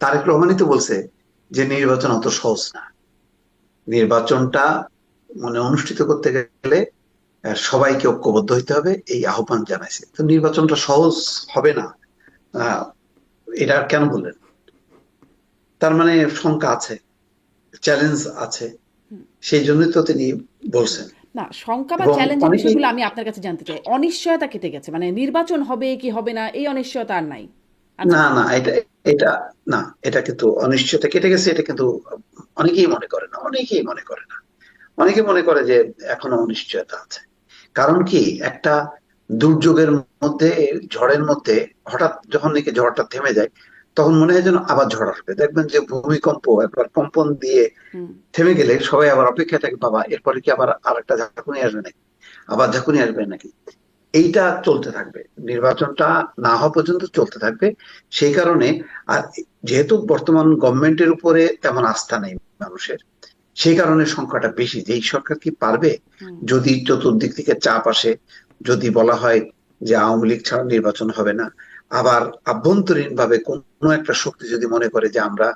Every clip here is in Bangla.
তারেক রহমানই তো বলছে যে নির্বাচন অত সহজ না। নির্বাচনটা মানে অনুষ্ঠিত করতে গেলে সবাইকে ঐক্যবদ্ধ হইতে হবে এই আহ্বান জানাইছে। তো নির্বাচনটা সহজ হবে না। এটা কেন বললেন? তার মানে শঙ্কা আছে চ্যালেঞ্জ আছে। সেই জন্যই তো তিনি বলছেন। না শঙ্কা বা চ্যালেঞ্জের বিষয়গুলো আমি আপনার কাছে জানতে চাই। অনিশ্চয়তা কেটে গেছে মানে নির্বাচন হবে কি হবে না এই অনিশ্চয়তা আর নাই। না না এটা এটা না এটা কিন্তু অনিশ্চয়তা। কেটে গেছে এটা কিন্তু অনেকেই মনে করে না অনেকেই মনে করে না। অনেকে মনে করে যে এখনও অনিশ্চয়তা আছে। কারণ কি একটা দুর্যোগের মধ্যে ঝড়ের মধ্যে হঠাৎ যখন নাকি ঝড়টা থেমে যায় তখন মনে হয় যেন আবার ঝড় আসবে। দেখবেন যে ভূমিকম্প একবার কম্পন দিয়ে থেমে গেলে সবাই আবার অপেক্ষায় থাকে বাবা এরপরে কি আবার আরেকটা ঝাঁকুনি আসবে নাকি? আবার ঝাঁকুনি আসবে নাকি? এইটা চলতে থাকবে। নির্বাচনটা না হওয়া পর্যন্ত চলতে থাকবে। সেই কারণে আর যেহেতু বর্তমান গভর্নমেন্টের উপরে তেমন আস্থা নেই মানুষের সেই কারণে সংখ্যাটা বেশি। যে এই সরকার কি পারবে? যদি চতুর্দিক থেকে চাপ আসে যদি বলা হয় যে আওয়ামী লীগ ছাড়া নির্বাচন হবে না আবার আভ্যন্তরীণ ভাবে কোনো একটা শক্তি যদি মনে করে যে আমরা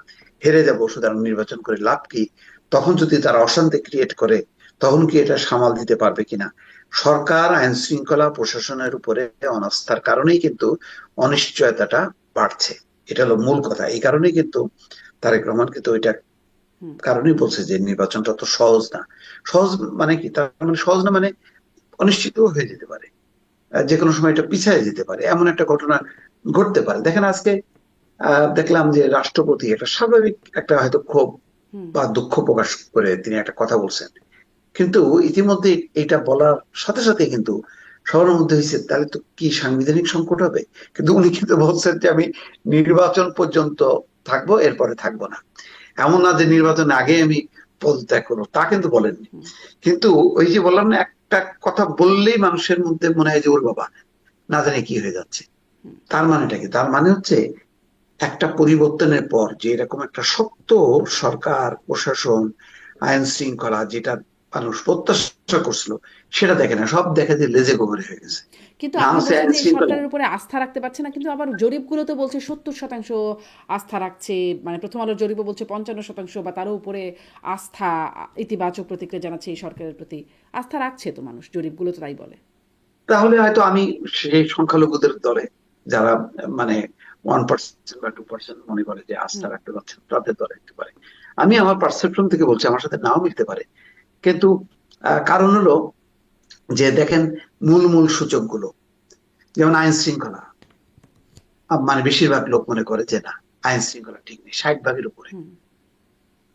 হেরে যাব সুতরাং নির্বাচন করে লাভ কি তখন যদি তারা অশান্তি ক্রিয়েট করে তখন কি এটা সামাল দিতে পারবে কিনা? সরকার আইন শৃঙ্খলা প্রশাসনের উপরে অনাস্থার কারণেই কিন্তু অনিশ্চয়তাটা বাড়ছে। এটা হলো মূল কথা। এই কারণেই কিন্তু তারেক রহমান কিন্তু ওইটা কারণেই বলছে যে নির্বাচনটা তো সহজ না। সহজ মানে কি? তার মানে সহজ না মানে অনিশ্চিত হয়ে যেতে পারে। যে কোনো সময় এটা পিছিয়ে যেতে পারে। এমন একটা ঘটনা ঘটতে পারে। দেখেন আজকে আহ, দেখলাম যে রাষ্ট্রপতি একটা স্বাভাবিক একটা হয়তো ক্ষোভ বা দুঃখ প্রকাশ করে তিনি একটা কথা বলছেন। কিন্তু ইতিমধ্যে এটা বলার সাথে সাথে কিন্তু সবার মধ্যে হয়েছে তাহলে তো কি সাংবিধানিক সংকট হবে? কিন্তু উনি কিন্তু বলছেন যে আমি নির্বাচন পর্যন্ত থাকব এরপরে থাকব না। এমন না যে নির্বাচনের আগে আমি পদত্যাগ করব তা কিন্তু বলেননি। কিন্তু ওই যে বললাম না একটা কথা বললেই মানুষের মধ্যে মনে হয় যে ওর বাবা না জানি কি হয়ে যাচ্ছে। তার মানেটা কি? তার মানে হচ্ছে একটা পরিবর্তনের পর যে এরকম একটা শক্ত সরকার প্রশাসন আইন শৃঙ্খলা যেটা মানুষ প্রত্যাশা করছিল সেটা দেখে না সব দেখে যে লেজে গোবরে হয়ে গেছে। কিন্তু সরকারের উপরে আস্থা রাখতে পারছে না কিন্তু আবার জরিপগুলো তো বলছে সত্তর শতাংশ আস্থা রাখছে মানে প্রথম আলোর জরিপও বলছে পঞ্চান্ন শতাংশ বা তারও উপরে আস্থা ইতিবাচক প্রতিক্রিয়া জানাচ্ছে এই সরকারের প্রতি। আস্থা রাখছে তো মানুষ জরিপগুলো তো তাই বলে। তাহলে হয়তো আমি সেই সংখ্যালঘুদের দলে যারা মানে ওয়ান পার্সেন্ট বা টু পার্সেন্ট মনে করে যে আস্থা রাখতে পারছেন তাদের দলে পারে। আমি আমার পারসেপশন থেকে বলছি আমার সাথে নাও মিলতে পারে। কিন্তু আহ, কারণ হলো যে দেখেন মূল মূল সূচকগুলো যেমন আইন শৃঙ্খলা। মানে বেশিরভাগ লোক মনে করে যে না আইন শৃঙ্খলা ঠিক নেই ষাট ভাগের উপরে।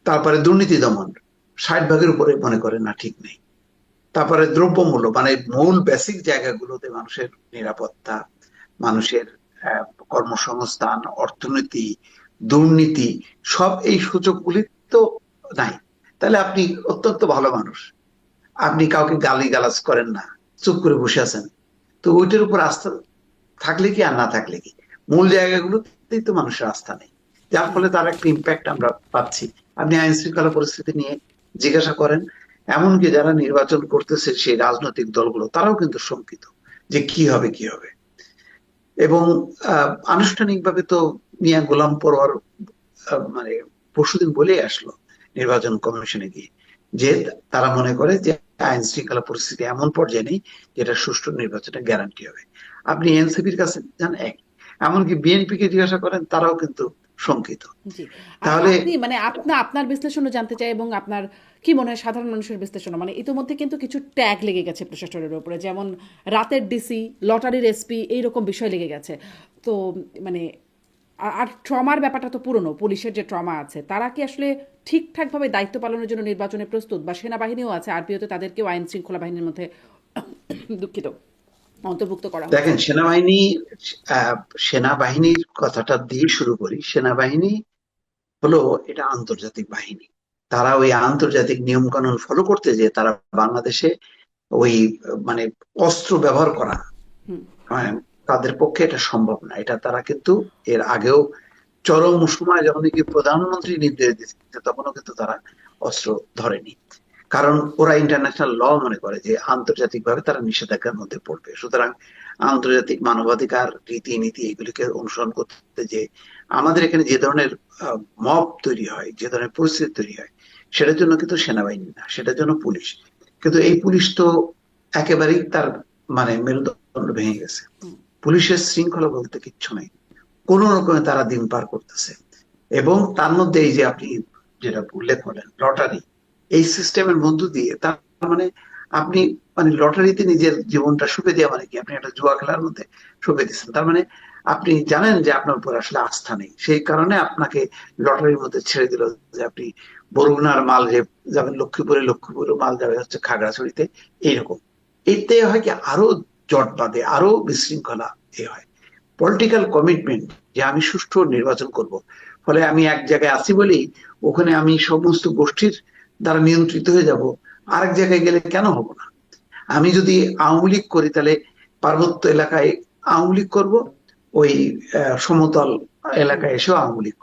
তারপরে দুর্নীতি দমন ষাট ভাগের উপরে মনে করে না ঠিক নেই। তারপরে দ্রব্যমূল্য মানে মূল বেসিক জায়গাগুলোতে মানুষের নিরাপত্তা মানুষের আহ, কর্মসংস্থান অর্থনীতি দুর্নীতি সব এই সূচকগুলি তো নাই। তাহলে আপনি অত্যন্ত ভালো মানুষ। আপনি কাউকে গালি গালাজ করেন না, চুপ করে বসে আছেন। তো ওইটার উপর আস্থা থাকলে কি আর না থাকলে কি? মূল জায়গাগুলোতেই তো মানুষের আস্থা নেই। যার ফলে তার একটা ইম্প্যাক্ট আমরা পাচ্ছি। আপনি আইন শৃঙ্খলা পরিস্থিতি নিয়ে জিজ্ঞাসা করেন, এমনকি যারা নির্বাচন করতেছে সেই রাজনৈতিক দলগুলো, তারাও কিন্তু শঙ্কিত যে কি হবে কি হবে। এবং আনুষ্ঠানিকভাবে তো মিয়া গোলাম পরোয়ার মানে পরশুদিন বলে আসলো নির্বাচন কমিশনে গিয়ে যে তারা মনে করে যে আইন শৃঙ্খলা পরিস্থিতি এমন পর্যায়ে নেই যেটা সুষ্ঠু নির্বাচনের গ্যারান্টি হবে। আপনি এনসিপির কাছে যান এক। এমনকি বিএনপি কে জিজ্ঞাসা করেন তারাও কিন্তু শঙ্কিত। তাহলে মানে আপনার আপনার বিশ্লেষণও জানতে চাই এবং আপনার কি মনে হয় সাধারণ মানুষের বিশ্লেষণ মানে ইতিমধ্যে কিন্তু কিছু ট্যাগ লেগে গেছে প্রশাসনের উপরে যেমন রাতের ডিসি লটারির এসপি এইরকম বিষয় লেগে গেছে। তো মানে আর ট্রমার ব্যাপারটা তো পুরনো পুলিশের যে ট্রমা আছে তারা কি আসলে ঠিকঠাকভাবে দায়িত্ব পালনের জন্য নির্বাচনে প্রস্তুত? বা সেনাবাহিনীও আছে আরপিওতে তাদেরকেও আইন শৃঙ্খলা বাহিনীর মধ্যে দুঃখিত অন্তর্ভুক্ত করা দেখেন সেনাবাহিনী সেনাবাহিনীর কথাটা দিয়ে শুরু করি। সেনাবাহিনী হলো এটা আন্তর্জাতিক বাহিনী। তারা ওই আন্তর্জাতিক নিয়ম কানুন ফলো করতে যে তারা বাংলাদেশে ওই মানে অস্ত্র ব্যবহার করা তাদের পক্ষে এটা সম্ভব না। এটা তারা কিন্তু এর আগেও চরম সময় যখন কি প্রধানমন্ত্রী নির্দেশ দিচ্ছে তখনও কিন্তু তারা অস্ত্র ধরেনি। কারণ ওরা ইন্টারন্যাশনাল ল মনে করে যে আন্তর্জাতিকভাবে তারা নিষেধাজ্ঞার মধ্যে পড়বে। সুতরাং আন্তর্জাতিক মানবাধিকার রীতিনীতি এগুলিকে অনুসরণ করতে যে আমাদের এখানে যে ধরনের মব তৈরি হয়, যে ধরনের পরিস্থিতি তৈরি হয়, সেটার জন্য কিন্তু সেনাবাহিনী না, সেটার জন্য পুলিশ। কিন্তু এই পুলিশ তো একেবারেই তার মানে মেরুদণ্ড ভেঙে গেছে। পুলিশের শৃঙ্খলা বলতে কিচ্ছু নেই। কোন রকমে তারা দিন পার করতেছে। এবং তার মধ্যে এই যে আপনি যেটা উল্লেখ করলেন, লটারি, এই সিস্টেমের মধ্য দিয়ে তার মানে আপনি মানে লটারিতে নিজের জীবনটা সুপে দেওয়া মানে কি? আপনি একটা জুয়া খেলার মধ্যে সুপে দিচ্ছেন তার মানে আপনি জানেন যে আপনার উপর আসলে আস্থা নেই। সেই কারণে আপনাকে লটারির মধ্যে ছেড়ে দিল যে আপনি বরগুনার মাল যে যাবেন, লক্ষ্মীপুরে লক্ষ্মীপুরে মাল যাবে হচ্ছে খাগড়াছড়িতে, এইরকম। এতে হয় কি? আরও জট বাঁধে, আরও বিশৃঙ্খলা। এ হয়। পলিটিক্যাল কমিটমেন্ট যে আমি সুষ্ঠু নির্বাচন করব। ফলে আমি এক জায়গায় আসি বলেই ওখানে আমি সমস্ত গোষ্ঠীর দ্বারা নিয়ন্ত্রিত হয়ে যাব। আরেক জায়গায় গেলে কেন হব না? আমি যদি আওয়ামী লীগ করি তাহলে পার্বত্য এলাকায় আওয়ামী লীগ করব, ওই সমতল এলাকায় এসেও আওয়ামী লীগ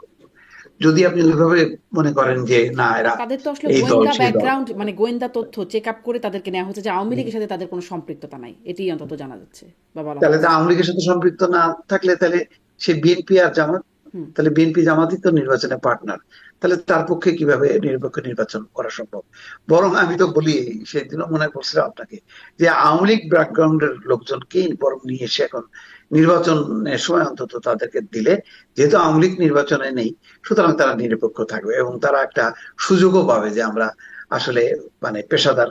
যদি আপনি ওইভাবে মনে করেন যে না এরা তাদের তো আসলে গোয়েন্দা ব্যাকগ্রাউন্ড মানে গোয়েন্দা তথ্য চেক আপ করে তাদেরকে নেওয়া হচ্ছে যে আওয়ামী লীগের সাথে তাদের কোনো সম্পৃক্ততা নাই। এটি অন্তত জানা যাচ্ছে তাহলে তো আওয়ামী লীগের সাথে সম্পৃক্ত না থাকলে তাহলে সে বিএনপি আর জামাত তাহলে বিএনপি জামাতই তো নির্বাচনে পার্টনার তাহলে তার পক্ষে কীভাবে নিরপেক্ষ নির্বাচন করা সম্ভব? বরং আমি তো বলি সেদিনও মনে করছিলাম আপনাকে যে আওয়ামী লীগ ব্যাকগ্রাউন্ডের লোকজনকেই বরং নিয়ে এসে এখন নির্বাচনের সময় অন্তত তাদেরকে দিলে, যেহেতু আওয়ামী লীগ নির্বাচনে নেই, সুতরাং তারা নিরপেক্ষ থাকবে এবং তারা একটা সুযোগও পাবে যে আমরা আসলে মানে পেশাদার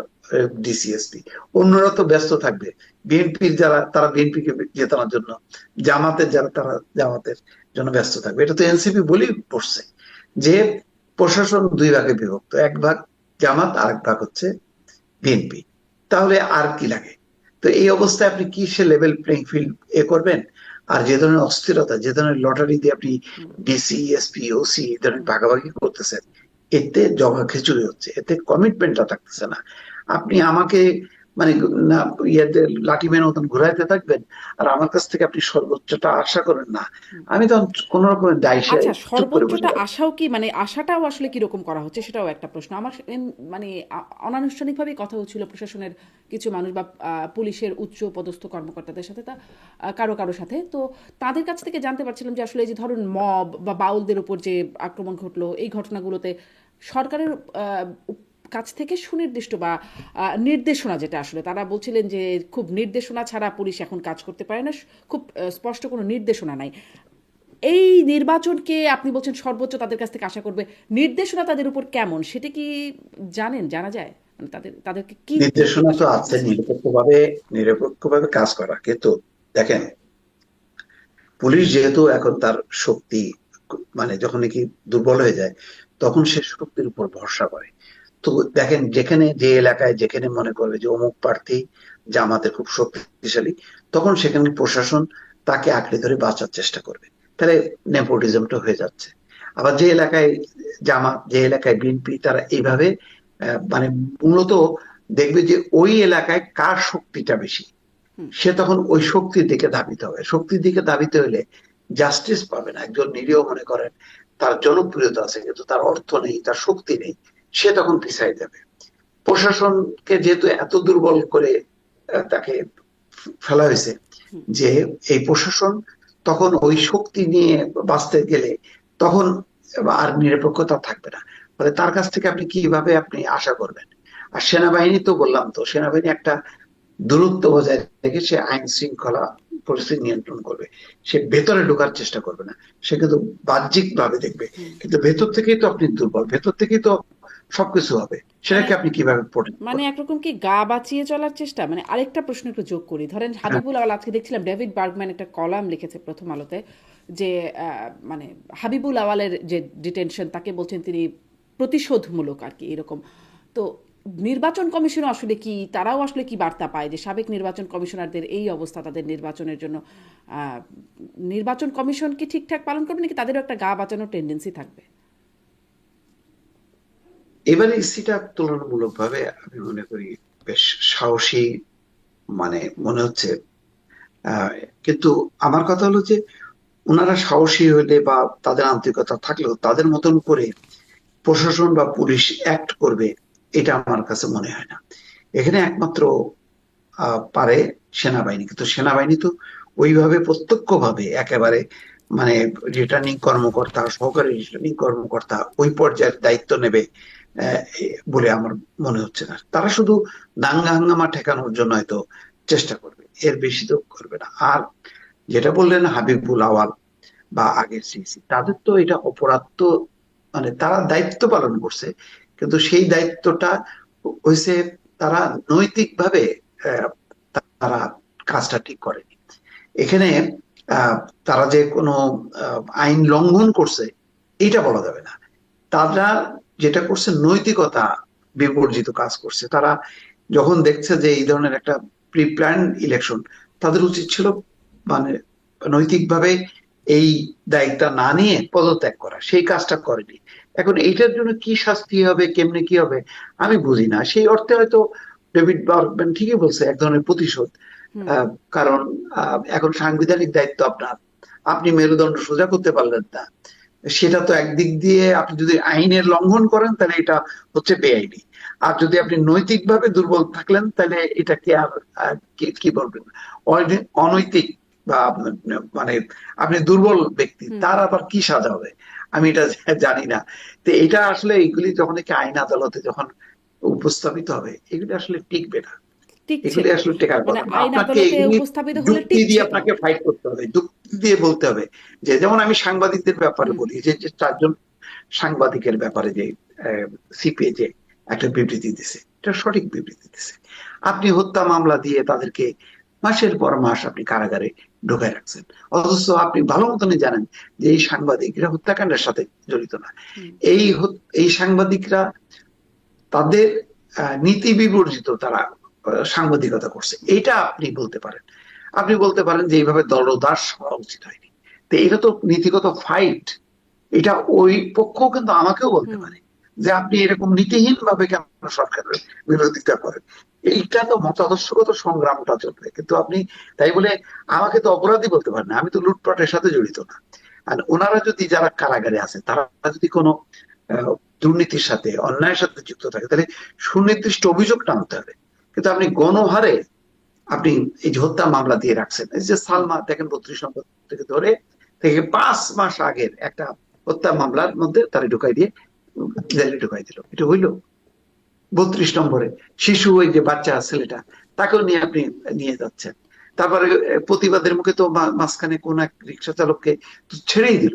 ডিসিএসপি অন্যরা তো ব্যস্ত থাকবে। বিএনপির যারা, তারা বিএনপিকে জেতানোর জন্য, জামাতের যারা, তারা জামাতের জন্য ব্যস্ত থাকবে। এটা তো এনসিপি বলেই পড়ছে যে প্রশাসন দুই ভাগে বিভক্ত, এক ভাগ জামাত আর এক ভাগ হচ্ছে বিএনপি। তাহলে আর কি লাগে? তো এই অবস্থায় আপনি কি সে লেভেল প্লেইং ফিল্ড এ করবেন? আর যে ধরনের অস্থিরতা, যে ধরনের লটারি দিয়ে আপনি ডিসি এসপি ওসি এই ধরনের ভাগাভাগি করতেছেন, এতে জগা খিচুড়ি হচ্ছে, এতে কমিটমেন্টটা থাকতেছে না। আপনি আমাকে মানে ইয়েতে লাঠি মেন মতন ঘুরাইতে থাকবেন আর আমার কাছ থেকে আপনি সর্বোচ্চটা আশা করেন না। আমি তখন কোন রকমের দায়সে আচ্ছা সর্বোচ্চটা আশাও কি মানে আশাটাও আসলে কীরকম করা হচ্ছে সেটাও একটা প্রশ্ন। আমার মানে অনানুষ্ঠানিকভাবেই কথা হচ্ছিল প্রশাসনের কিছু মানুষ বা পুলিশের উচ্চ পদস্থ কর্মকর্তাদের সাথে তা কারও কারও সাথে। তো তাদের কাছ থেকে জানতে পারছিলাম যে আসলে এই যে ধরুন মব বা বাউলদের উপর যে আক্রমণ ঘটলো এই ঘটনাগুলোতে সরকারের আহ, কাছ থেকে সুনির্দিষ্ট বা নির্দেশনা যেটা আসলে, তারা বলছিলেন যে খুব নির্দেশনা ছাড়া পুলিশ এখন কাজ করতে পারে না, খুব স্পষ্ট কোনো নির্দেশনা নাই। এই নির্বাচনকে আপনি বলছেন সর্বোচ্চ তাদের কাছ থেকে আশা করবে, নির্দেশনা তাদের উপর কেমন সেটা কি জানেন, জানা যায়? মানে তাদের, তাদেরকে কি নির্দেশনা তো আছে, নিরপেক্ষভাবে নিরপেক্ষভাবে কাজ করা, কিন্তু দেখেন, পুলিশ যেহেতু এখন তার শক্তি মানে যখন নাকি দুর্বল হয়ে যায়, তখন সে শক্তির উপর ভরসা করে। তো দেখেন যেখানে যে এলাকায় যেখানে মনে করবে যে অমুক প্রার্থী জামাতে খুব শক্তিশালী তখন সেখানে প্রশাসন তাকে আঁকড়ে ধরে বাঁচার চেষ্টা করবে। তাহলে নেপোটিজমটা হয়ে যাচ্ছে। আবার যে এলাকায় জামাত যে এলাকায় বিএনপি তারা এইভাবে মানে মূলত দেখবে যে ওই এলাকায় কার শক্তিটা বেশি। সে তখন ওই শক্তির দিকে ধাবিত হবে। শক্তির দিকে ধাবিত হলে জাস্টিস পাবে না। একজন নিরীহ মনে করেন তার জনপ্রিয়তা আছে কিন্তু তার অর্থ নেই তার শক্তি নেই। সে তখন পিছাই যাবে। প্রশাসনকে যেহেতু এত দুর্বল করে তাকে ফেলা হয়েছে যে এই প্রশাসন তখন ওই শক্তি নিয়ে বাঁচতে গেলে তখন আর নিরপেক্ষতা থাকবে না। ফলে তার কাছ থেকে আপনি কীভাবে আপনি আশা করবেন? আর সেনাবাহিনী তো বললাম তো, সেনাবাহিনী একটা দূরত্ব বজায় রেখে সে আইন শৃঙ্খলা পরিস্থিতি নিয়ন্ত্রণ করবে। সে ভেতরে ঢোকার চেষ্টা করবে না। সে কিন্তু বাহ্যিক ভাবে দেখবে। কিন্তু ভেতর থেকেই তো আপনি দুর্বল, ভেতর থেকেই তো সবকিছু হবে। সেটাকে আপনি কীভাবে মানে একরকম কি গা বাঁচিয়ে চলার চেষ্টা? মানে আরেকটা প্রশ্ন একটু যোগ করি। ধরেন হাবিবুল আওয়াল আজকে দেখছিলাম ডেভিড বার্গম্যান একটা কলাম লিখেছে প্রথম আলোতে যে মানে হাবিবুল আওয়ালের যে ডিটেনশন তাকে বলছেন তিনি প্রতিশোধমূলক আর কি এরকম। তো নির্বাচন কমিশন আসলে কি তারাও আসলে কি বার্তা পায় যে সাবেক নির্বাচন কমিশনারদের এই অবস্থা তাদের নির্বাচনের জন্য আহ, নির্বাচন কমিশন কি ঠিকঠাক পালন করবে নাকি তাদেরও একটা গা বাঁচানোর টেন্ডেন্সি থাকবে? এবারে ইসিটা তুলনামূলকভাবে আমি মনে করি বেশ সাহসী মানে মনে হচ্ছে কিন্তু আমার কথা হলো যে ওনারা সাহসী হলে বা তাদের আন্তরিকতা থাকলেও তাদের মতন করে প্রশাসন বা পুলিশ অ্যাক্ট করবে, এটা আমার কাছে মনে হয় না। এখানে একমাত্র পারে সেনাবাহিনী, কিন্তু সেনাবাহিনী তো ওইভাবে প্রত্যক্ষভাবে একেবারে মানে রিটার্নিং কর্মকর্তা, সহকারী রিটার্নিং কর্মকর্তা ওই পর্যায়ের দায়িত্ব নেবে বলে আমার মনে হচ্ছে না। তারা শুধু দাঙ্গা হাঙ্গামা ঠেকানোর জন্য হয়তো চেষ্টা করবে, এর বেশি তো করবে না। আর যেটা বললেন হাবিবুল আওয়াল বা আগের সিসি তাদের তো এটা অপরাধ তো মানে তারা দায়িত্ব পালন করছে, কিন্তু সেই দায়িত্বটা হয়েছে তারা নৈতিকভাবে তারা কাজটা ঠিক করেনি। এখানে তারা যে কোনো আইন লঙ্ঘন করছে এটা বলা যাবে না। তারা যেটা করছে নৈতিকতা বিবর্জিত কাজ করছে। তারা যখন দেখছে যে এই ধরনের একটা প্রি প্ল্যান ইলেকশন তাদের উচিত ছিল মানে নৈতিকভাবে এই দায়িত্ব না নিয়ে পদত্যাগ করা। সেই কাজটা করেনি। এখন এইটার জন্য কি শাস্তি হবে কেমনে কি হবে আমি বুঝি না। সেই অর্থে হয়তো ডেভিড বার্গম্যান ঠিকই বলছে এক ধরনের প্রতিশোধ। আহ, কারণ আহ, এখন সাংবিধানিক দায়িত্ব আপনার। আপনি মেরুদণ্ড সোজা করতে পারলেন না। সেটা তো একদিক দিয়ে আপনি যদি আইনের লঙ্ঘন করেন তাহলে এটা হচ্ছে বেআইনি। আর যদি আপনি নৈতিকভাবে দুর্বল থাকলেন তাহলে এটাকে আর আর কি- বলবেন? অনৈতিক বা মানে আপনি দুর্বল ব্যক্তি তার আবার কি সাজা হবে? আমি এটা জানি না। তো এটা আসলে এগুলি যখন আইন আদালতে যখন উপস্থাপিত হবে এগুলি আসলে টিকবে না। এগুলি আসলে টেকার মানে কথা। আপনাকে আদালতে এগুলি উপস্থাপিত হলে যুক্তি দিয়ে আপনাকে ফাইট করতে হবে যুক্তি দিয়ে বলতে হবে। যে যেমন আমি সাংবাদিকদের ব্যাপারে বলি যে চারজন সাংবাদিকের ব্যাপারে যে সিপিএ যে একটা বিবৃতি দিছে এটা সঠিক বিবৃতি দিছে। আপনি হত্যা মামলা দিয়ে তাদেরকে মাসের পর মাস আপনি কারাগারে ঢোকায় রাখছেন। অথচ আপনি ভালো মতনই জানেন যে এই সাংবাদিকরা হত্যাকাণ্ডের সাথে জড়িত না। এই এই সাংবাদিকরা তাদের নীতি বিবর্জিত তারা সাংবাদিকতা করছে। এটা আপনি বলতে পারেন। আপনি বলতে পারেন যে এইভাবে দলদাস হওয়া উচিত হয়নি। তো এটা তো নীতিগত ফাইট এটা ওই পক্ষ কিন্তু আমাকেও বলতে পারে যে আপনি এরকম নীতিহীন ভাবে কেন সরকারের বিরোধিতা করেন? এইটা তো মতাদর্শগত সংগ্রামটা চলবে। কিন্তু আপনি তাই বলে আমাকে তো অপরাধী বলতে পারেন না। আমি তো লুটপাটের সাথে জড়িত না। আর ওনারা যদি যারা কারাগারে আছে তারা যদি কোনো আহ, দুর্নীতির সাথে অন্যায়ের সাথে যুক্ত থাকে তাহলে সুনির্দিষ্ট অভিযোগ টানতে হবে। কিন্তু আপনি গণহারে আপনি এই যে হত্যা মামলা দিয়ে রাখছেন এই যে সালমা দেখেন বত্রিশ নম্বর থেকে ধরে থেকে পাঁচ মাস আগের একটা হত্যা মামলার মধ্যে তারা ঢুকাই দিয়ে জেলে ঢুকাই দিল। এটা হইল বত্রিশ নম্বরে। শিশু ওই যে বাচ্চা ছেলেটা তাকেও নিয়ে আপনি নিয়ে যাচ্ছেন। তারপরে প্রতিবাদের মুখে তো মাঝখানে কোন এক রিক্সা চালককে ছেড়েই দিল।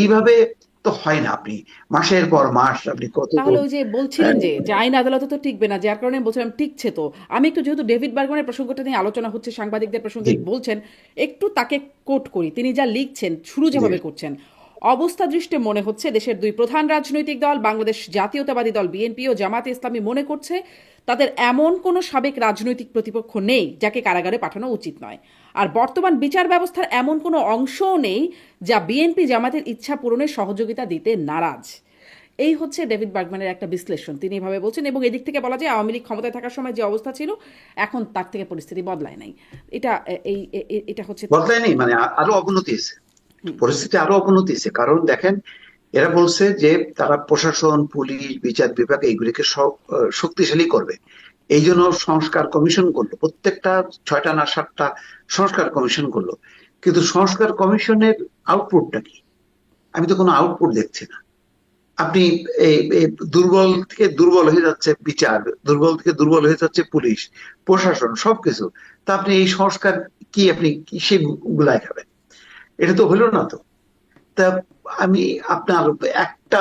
এইভাবে তো হয় না আপনি মাসের পর মাস আপনি কত তাহলে ওই যে বলছিলেন যে যে আইন আদালতে তো টিকবে না যার কারণে বলছিলাম টিকছে তো। আমি একটু যেহেতু ডেভিড বার্গম্যানের প্রসঙ্গটা নিয়ে আলোচনা হচ্ছে সাংবাদিকদের প্রসঙ্গে বলছেন একটু তাকে কোট করি তিনি যা লিখছেন শুরু যেভাবে করছেন। অবস্থা দৃষ্টে মনে হচ্ছে দেশের দুই প্রধান রাজনৈতিক দল বাংলাদেশ জাতীয়তাবাদী দল বিএনপি ও জামাতে ইসলামী মনে করছে তাদের এমন কোনো সাবেক রাজনৈতিক প্রতিপক্ষ নেই যাকে কারাগারে পাঠানো উচিত নয়। আর বর্তমান বিচার ব্যবস্থার এমন কোনো অংশও নেই যা বিএনপি জামাতের ইচ্ছা পূরণের সহযোগিতা দিতে নারাজ। এই হচ্ছে ডেভিড বার্গম্যানের একটা বিশ্লেষণ। তিনি এভাবে বলছেন এবং এদিক থেকে বলা যায় আওয়ামী লীগ ক্ষমতায় থাকার সময় যে অবস্থা ছিল এখন তার থেকে পরিস্থিতি বদলায় নাই। এটা এই এটা হচ্ছে বদলায়নি মানে আরও অবনতি হয়েছে। পরিস্থিতি আরও অবনতি হয়েছে। কারণ দেখেন এরা বলছে যে তারা প্রশাসন, পুলিশ, বিচার বিভাগ এইগুলিকে শক্তিশালী করবে। এই জন্য সংস্কার কমিশন করল। প্রত্যেকটা ছয়টা না সাতটা সংস্কার কমিশন করল। কিন্তু সংস্কার কমিশনের আউটপুটটা কি? আমি তো কোনো আউটপুট দেখছি না। আপনি দুর্বল থেকে দুর্বল হয়ে যাচ্ছে বিচার, দুর্বল থেকে দুর্বল হয়ে যাচ্ছে পুলিশ, প্রশাসন, সবকিছু। তা আপনি এই সংস্কার কি আপনি কিসে গুলায় খাবেন? এটা তো হলো না তো। তা আমি আপনার একটা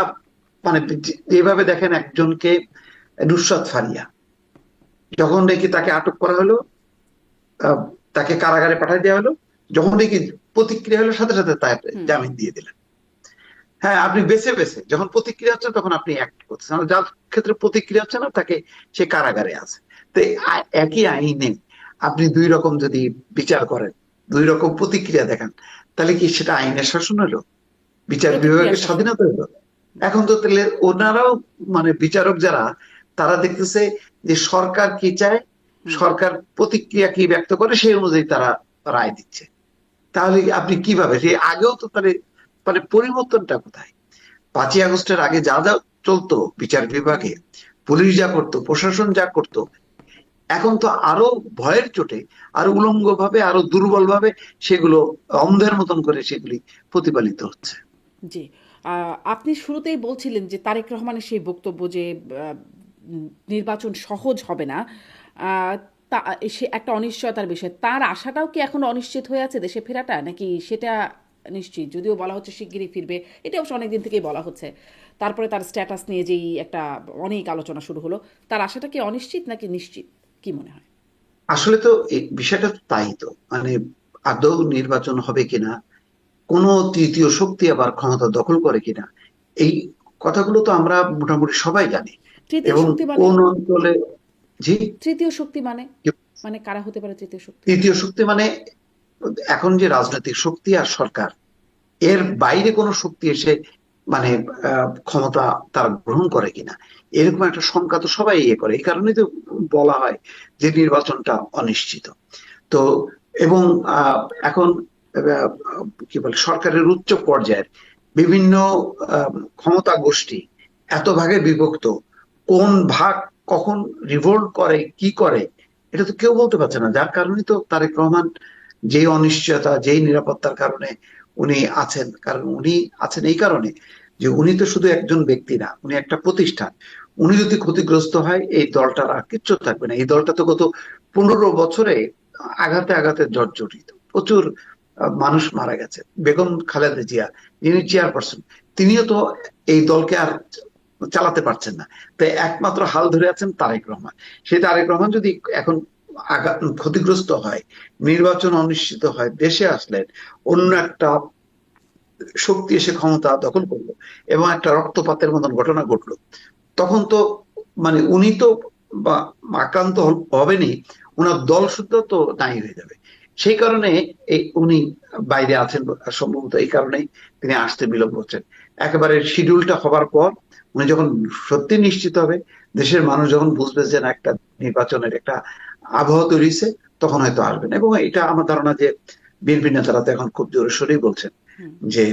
মানে যেভাবে দেখেন একজনকে নুসরাত ফারিয়া যখন দেখি তাকে আটক করা হলো তাকে কারাগারে পাঠিয়ে দেওয়া হলো যখন দেখি প্রতিক্রিয়া হলো সাথে সাথে তার জামিন দিয়ে দিলেন। হ্যাঁ আপনি বেছে বেছে যখন প্রতিক্রিয়া হচ্ছে তখন আপনি অ্যাক্ট করছেন যার ক্ষেত্রে প্রতিক্রিয়া হচ্ছে না তাকে সে কারাগারে আছে। তো একই আইনে আপনি দুই রকম যদি বিচার করেন দুই রকম প্রতিক্রিয়া দেখান তাহলে কি সেটা আইনের শাসন হলো? বিচার বিভাগের স্বাধীনতা হলো এখন তো তাহলে ওনারাও মানে বিচারক যারা তারা দেখতেছে যে সরকার কি চায় সরকার প্রতিক্রিয়া কি ব্যক্ত করে সেই অনুযায়ী তারা রায় দিচ্ছে। তাহলে আপনি কীভাবে যে আগেও তো তাহলে মানে পরিবর্তনটা কোথায়? পাঁচই আগস্টের আগে যা যা চলতো বিচার বিভাগে পুলিশ যা করতো প্রশাসন যা করতো এখন তো আরও ভয়ের চোটে আরও উলঙ্গ ভাবে আরও দুর্বল ভাবে সেগুলো অন্ধের মতন করে সেগুলি প্রতিপালিত হচ্ছে। জি। আপনি শুরুতেই বলছিলেন যে তারেক রহমানের সেই বক্তব্য যে নির্বাচন সহজ হবে না তা, সে একটা অনিশ্চয়তার বিষয়। তার আশাটাও কি এখন অনিশ্চিত হয়ে আছে দেশে ফেরাটা? নাকি সেটা নিশ্চিত? যদিও বলা হচ্ছে শিগগিরই ফিরবে, এটা অবশ্য অনেকদিন থেকেই বলা হচ্ছে। তারপরে তার স্ট্যাটাস নিয়ে যেই একটা অনেক আলোচনা শুরু হলো, তার আশাটা কি অনিশ্চিত নাকি নিশ্চিত? কি মনে হয়? আসলে তো বিষয়টা তাই তো। মানে আদৌ নির্বাচন হবে কিনা কোন তৃতীয় শক্তি আবার ক্ষমতা দখল করে কিনা? এই কথাগুলো তো আমরা মোটামুটি সবাই জানি। এবং মানে? কোন অঞ্চলে জি? তৃতীয় শক্তি মানে? মানে কারা হতে পারে তৃতীয় শক্তি? তৃতীয় শক্তি মানে এখন যে রাজনৈতিক শক্তি আর সরকার এর বাইরে কোনো শক্তি এসে মানে ক্ষমতা তারা গ্রহণ করে কিনা? এরকম একটা শঙ্কা তো সবাই ইয়ে করে। এই কারণে তো বলা হয় যে নির্বাচনটা অনিশ্চিত। তো এবং আহ, এখন কি বলে, সরকারের উচ্চ পর্যায়ের বিভিন্ন ক্ষমতা গোষ্ঠী এত ভাগে বিভক্ত, কোন ভাগ কখন রিভোল্ট করে, কি করে, এটা তো কেউ বলতে পারছে না। যার কারণে তো তারেক রহমান যেই অনিশ্চয়তা, যেই নিরাপত্তার কারণে উনি আছেন, কারণ উনি আছেন এই কারণে যে উনি তো শুধু একজন ব্যক্তি না, উনি একটা প্রতিষ্ঠান। উনি যদি ক্ষতিগ্রস্ত হয়, এই দলটার আর কিচ্ছু থাকবে না। এই দলটা তো গত পনেরো বছরে আঘাতে আঘাতে জর্জরিত। প্রচুর মানুষ মারা গেছে। বেগম খালেদা জিয়া, যিনি চেয়ারপারসন তিনিও তো এই দলকে আর চালাতে পারছেন না। তাই একমাত্র হাল ধরে আছেন তারেক রহমান। সেই তারেক রহমান যদি এখন ক্ষতিগ্রস্ত হয়, নির্বাচন অনিশ্চিত হয়, দেশে আসলেন, অন্য একটা শক্তি এসে ক্ষমতা দখল করল এবং একটা রক্তপাতের মতন ঘটনা ঘটলো, তখন তো মানে উনি তো বা আক্রান্ত হবেনি ওনার দল শুদ্ধ তো নাই হয়ে যাবে। সেই কারণে এই উনি বাইরে আছেন সম্ভবত এই কারণেই তিনি আসতে বিলম্ব হচ্ছেন। একেবারে শিডিউলটা হবার পর উনি যখন সত্যি নিশ্চিত হবে দেশের মানুষ যখন বুঝবে যে না একটা নির্বাচনের একটা আবহাওয়া তৈরি হয়েছে তখন হয়তো আসবেন। এবং এটা আমার ধারণা যে বিএনপি নেতারা তো এখন খুব জোরে সোরেই বলছেন যে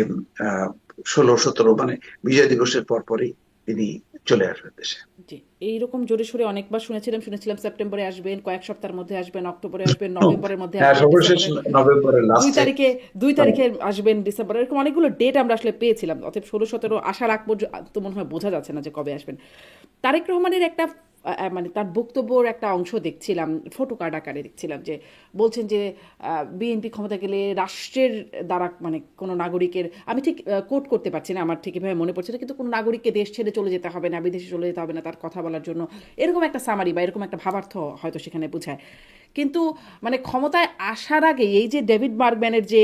আহ ষোলো সতেরো মানে বিজয় দিবসের পর পরই তিনি চলে আসবেন দেশে। জি এইরকম জোরে সোরে অনেকবার শুনেছিলাম শুনেছিলাম সেপ্টেম্বরে আসবেন কয়েক সপ্তাহের মধ্যে আসবেন অক্টোবরে আসবেন নভেম্বরের মধ্যে হ্যাঁ দুই তারিখে দুই তারিখে আসবেন ডিসেম্বর এরকম অনেকগুলো ডেট আমরা আসলে পেয়েছিলাম অতএব ষোলো সতেরো আসার আগ পর্যন্ত তো মনে হয় বোঝা যাচ্ছে না যে কবে আসবেন। তারেক রহমানের একটা মানে তার বক্তব্যর একটা অংশ দেখছিলাম ফটো কার্ড আকারে দেখছিলাম যে বলছেন যে বিএনপি ক্ষমতা গেলে রাষ্ট্রের দ্বারা মানে কোনো নাগরিকের আমি ঠিক কোট করতে পারছি না আমার ঠিক এভাবে মনে পড়ছে না কিন্তু কোনো নাগরিককে দেশ ছেড়ে চলে যেতে হবে না বিদেশে চলে যেতে হবে না তার কথা বলার জন্য। এরকম একটা সামারি বা এরকম একটা ভাবার্থ হয়তো সেখানে বোঝায়। কিন্তু মানে ক্ষমতায় আসার আগে এই যে ডেভিড বার্গম্যানের যে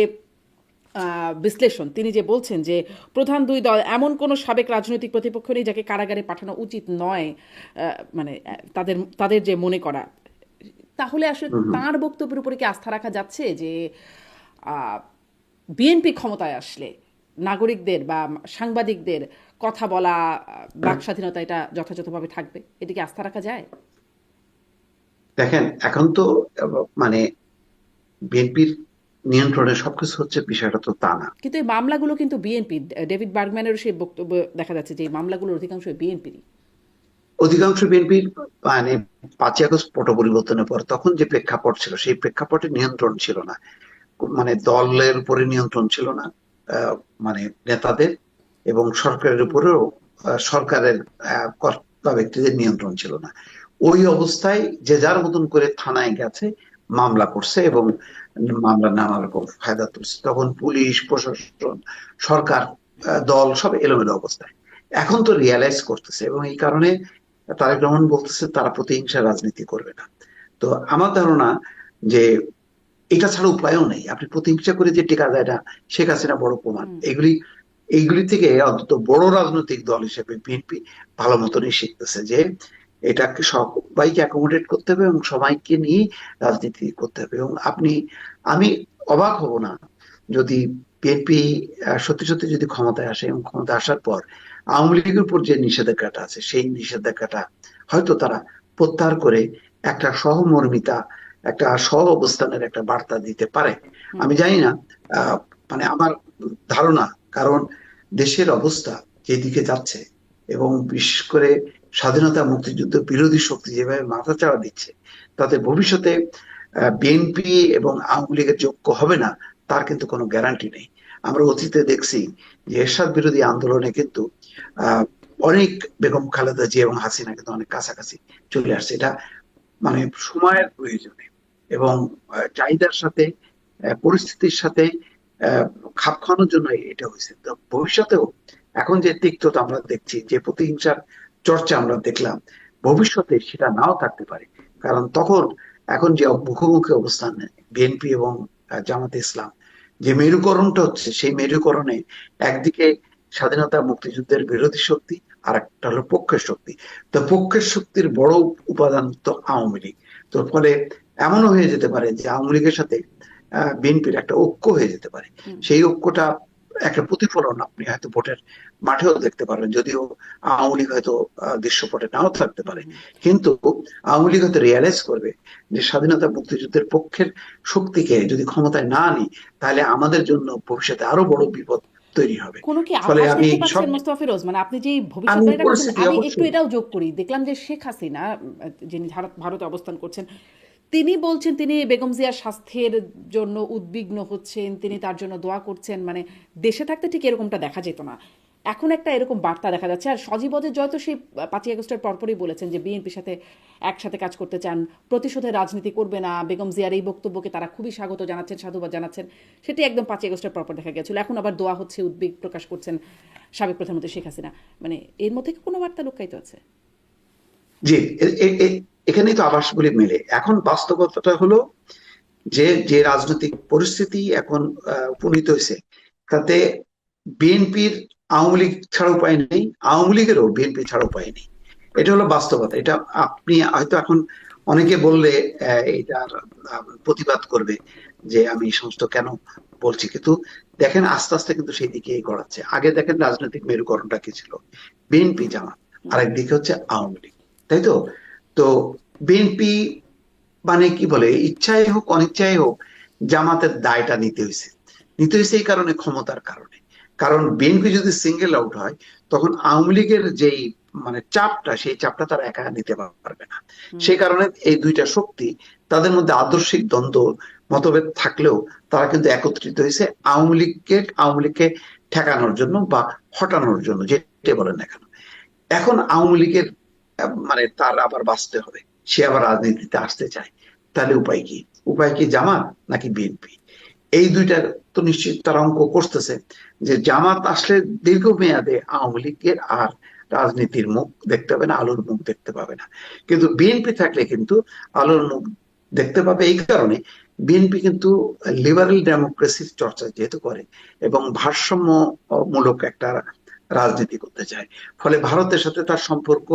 বিশ্লেষণ তিনি যে বলছেন যে প্রধান দুই দল এমন কোনো সাবেক রাজনৈতিক প্রতিপক্ষ নেই যাকে কারাগারে পাঠানো উচিত নয় মানে তাদের তাদের যে মনে করা। তাহলে আসলে তার বক্তব্যের উপরে কি আস্থা রাখা যাচ্ছে যে বিএনপি ক্ষমতায় আসলে নাগরিকদের বা সাংবাদিকদের কথা বলা বাক স্বাধীনতা এটা যথাযথভাবে থাকবে। এটিকে আস্থা রাখা যায়? দেখেন এখন তো মানে বিএনপির নিয়ন্ত্রণে সবকিছু হচ্ছে বিষয়টা তো তা না। কিন্তু এই মামলাগুলো কিন্তু বিএনপি ডেভিড বার্গম্যানেরও সেই বক্তব্য দেখা যাচ্ছে যে এই মামলাগুলোর অধিকাংশ বিএনপিরই। অধিকাংশ বিএনপির মানে পাঁচই আগস্ট পট পরিবর্তনের পর তখন যে প্রেক্ষাপট ছিল সেই প্রেক্ষাপটে নিয়ন্ত্রণ ছিল না। মানে দলের উপরে নিয়ন্ত্রণ ছিল না মানে নেতাদের। এবং সরকারের উপরেও সরকারের কর্তা ব্যক্তিদের নিয়ন্ত্রণ ছিল না। ওই অবস্থায় যে যার মতন করে থানায় গেছে মামলা করছে এবং মামলা নানা রকম ফায়দা তুলছে। তখন পুলিশ প্রশাসন সরকার দল সব এলোমেলো অবস্থায়। এখন তো রিয়ালাইজ করতেছে এবং এই কারণে তারেক রহমান বলতেছে তারা প্রতিহিংসা রাজনীতি করবে না। তো আমার ধারণা যে এটা ছাড়া উপায়ও নেই। আপনি প্রতিহিংসা করে যে টেকা যায় না শেখ হাসিনা বড় প্রমাণ। এগুলি এইগুলি থেকে অন্তত বড় রাজনৈতিক দল হিসেবে বিএনপি ভালো মতনই শিখতেছে যে এটাকে সবাইকে অ্যাকোমোডেট করতে হবে এবং সবাইকে নিয়ে রাজনীতি করতে হবে। এবং আপনি আমি অবাক হব না যদি বিএনপি সত্যি সত্যি যদি ক্ষমতায় আসে এবং ক্ষমতায় আসার পর আওয়ামী লীগের উপর যে নিষেধাজ্ঞাটা আছে সেই নিষেধাজ্ঞাটা হয়তো তারা প্রত্যাহার করে একটা সহমর্মিতা একটা সহ অবস্থানের একটা বার্তা দিতে পারে। আমি জানি না আহ, মানে আমার ধারণা কারণ দেশের অবস্থা যেদিকে যাচ্ছে এবং বিশেষ করে স্বাধীনতা মুক্তিযুদ্ধ বিরোধী শক্তি যেভাবে মাথা চাড়া দিচ্ছে, তাতে ভবিষ্যতে বিএনপি এবং আওয়ামী লীগের যোগ্য হবে না, তার কিন্তু কোনো গ্যারান্টি নেই। আমরা অতীতে দেখছি যে এরশাদ বিরোধী আন্দোলনে কিন্তু অনেক বেগম খালেদা জিয়া এবং হাসিনা কিন্তু অনেক কাছাকাছি চলে আসছে। এটা মানে সময়ের প্রয়োজনে এবং চাহিদার সাথে পরিস্থিতির সাথে খাপ খাওয়ানোর জন্য এটা হয়েছে। তো ভবিষ্যতেও এখন যে তিক্ততা আমরা দেখছি, যে প্রতিহিংসার চর্চা আমরা দেখলাম, ভবিষ্যতে সেটা নাও থাকতে পারে। কারণ তখন এখন যে মুখোমুখি অবস্থান বিএনপি এবং জামাতে ইসলাম, যে মেরুকরণটা হচ্ছে, সেই মেরুকরণে একদিকে স্বাধীনতা মুক্তিযুদ্ধের বিরোধী শক্তি আর একটা হলো পক্ষের শক্তি। তো পক্ষের শক্তির বড় উপাদান তো আওয়ামী লীগ। তো ফলে এমনও হয়ে যেতে পারে যে আওয়ামী লীগের সাথে বিএনপির একটা ঐক্য হয়ে যেতে পারে। সেই ঐক্যটা একটা প্রতিফলন আপনি হয়তো ভোটের মাঠেও দেখতে পারবেন যদিও আওয়ামী লীগ হয়তো দৃশ্যপটে নাও থাকতে পারে। কিন্তু আওয়ামী লীগ হয়তো রিয়ালাইজ করবে যে স্বাধীনতা মুক্তিযুদ্ধের পক্ষের শক্তিকে যদি ক্ষমতায় না আনি তাহলে আমাদের জন্য ভবিষ্যতে আরও বড় বিপদ তৈরি হবে। কোনো কি ফলে আমি সব- মোস্তফা মানে আপনি যে আমি ভবিষ্যৎবাণীটা করছেন পরিস্থিতি আমি একটু এটাও যোগ করি। দেখলাম যে শেখ হাসিনা যিনি ভারতে অবস্থান করছেন তিনি বলছেন তিনি বেগম জিয়ার স্বাস্থ্যের জন্য উদ্বিগ্ন হচ্ছেন, তিনি তার জন্য দোয়া করছেন মানে দেশে থাকতে ঠিক এরকমটা দেখা যেত না। এখন একটা এরকম বার্তা দেখা যাচ্ছে, আর সজীবদের জয় তো সেই পাঁচই আগস্টের পরপরই বলেছেন যে বিএনপির সাথে একসাথে কাজ করতে চান প্রতিশোধের রাজনীতি করবে না, বেগম জিয়ার এই বক্তব্যকে তারা খুবই স্বাগত জানাচ্ছেন, সাধুবাদ জানাচ্ছেন, সেটি একদম পাঁচই আগস্টের পরপর দেখা গেছিল। এখন আবার দোয়া হচ্ছে, উদ্বেগ প্রকাশ করছেন সাবেক প্রধানমন্ত্রী শেখ হাসিনা। মানে এর মধ্যে কোনো বার্তা লুকায়িত আছে? জি এখানেই তো আভাসগুলি মেলে। এখন বাস্তবতাটা হলো যে যে রাজনৈতিক পরিস্থিতি এখন উপনীত হয়েছে, তাতে বিএনপির আওয়ামী লীগ ছাড়া উপায় নেই, আওয়ামী লীগেরও বিএনপি ছাড়া উপায় নেই। এটা হলো বাস্তবতা। এটা আপনি হয়তো এখন অনেকে বললে এটার প্রতিবাদ করবে যে আমি এই সমস্ত কেন বলছি। কিন্তু দেখেন আস্তে আস্তে কিন্তু সেই দিকে গড়াচ্ছে। আগে দেখেন রাজনৈতিক মেরুকরণটা কি ছিল? বিএনপি জামাত আরেক দিকে হচ্ছে আওয়ামী লীগ। তাই তো? তো বিএনপি মানে কি বলে ইচ্ছাই হোক অনিচ্ছাই হোক জামাতের দায়টা নিতে হয়েছে নিতে হয়েছে এই কারণে ক্ষমতার কারণে। কারণ বিএনপি যদি সিঙ্গেল আউট হয় তখন আওয়ামী লীগের যেই মানে চাপটা সেই চাপটা তারা একা নিতে পারবে না। সেই কারণে এই দুইটা শক্তি তাদের মধ্যে আদর্শিক দ্বন্দ্ব মতভেদ থাকলেও তারা কিন্তু একত্রিত হয়েছে আওয়ামী লীগকে আওয়ামী লীগকে ঠেকানোর জন্য বা হটানোর জন্য যেটা বলেন না কেন। এখন আওয়ামী লীগের মানে তার আবার বাঁচতে হবে। সে আবার রাজনীতিতে আসতে চায়। তাহলে উপায় কি? উপায় কি জামাত নাকি বিএনপি? এই দুইটার তো নিশ্চিত তারা অঙ্ক করতেছে যে জামাত আসলে দীর্ঘমেয়াদে আওয়ামী লীগের আর রাজনীতির মুখ দেখতে হবে না, আলোর মুখ দেখতে পাবে না। কিন্তু বিএনপি থাকলে কিন্তু আলোর মুখ দেখতে পাবে এই কারণে বিএনপি কিন্তু লিবারেল ডেমোক্রেসির চর্চা যেহেতু করে এবং ভারসাম্যমূলক একটা রাজনীতি করতে চায়। ফলে ভারতের সাথে তার সম্পর্ক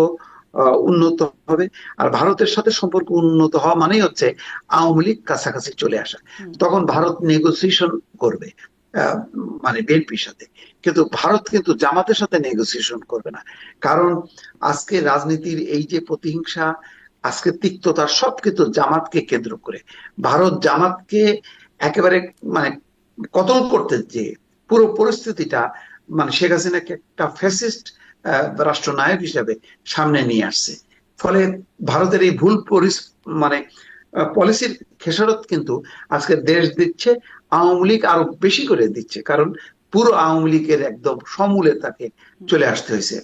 উন্নত হবে। আর ভারতের সাথে সম্পর্ক উন্নত হওয়া মানেই হচ্ছে আওয়ামী লীগ কাছাকাছি চলে আসা। তখন ভারত নেগোসিয়েশন করবে মানে বিএনপির সাথে। কিন্তু ভারত কিন্তু জামাতের সাথে নেগোসিয়েশন করবে না। কারণ আজকে রাজনীতির এই যে প্রতিহিংসা আজকে তিক্ততা সব কিন্তু জামাতকে কেন্দ্র করে। ভারত জামাতকে একেবারে মানে কতল করতে যে পুরো পরিস্থিতিটা মানে শেখ হাসিনাকে একটা ফ্যাসিস্ট রাষ্ট্রনায়ক হিসেবে সামনে নিয়ে আসছে। ফলে ভারতের এই ভুল মানে পলিসির খেসারত কিন্তু আজকে দেশ দিচ্ছে, আওয়ামী লীগ আরও বেশি করে দিচ্ছে। কারণ পুরো আওয়ামী লীগের একদম সমূলে তাকে চলে আসতে হয়েছে।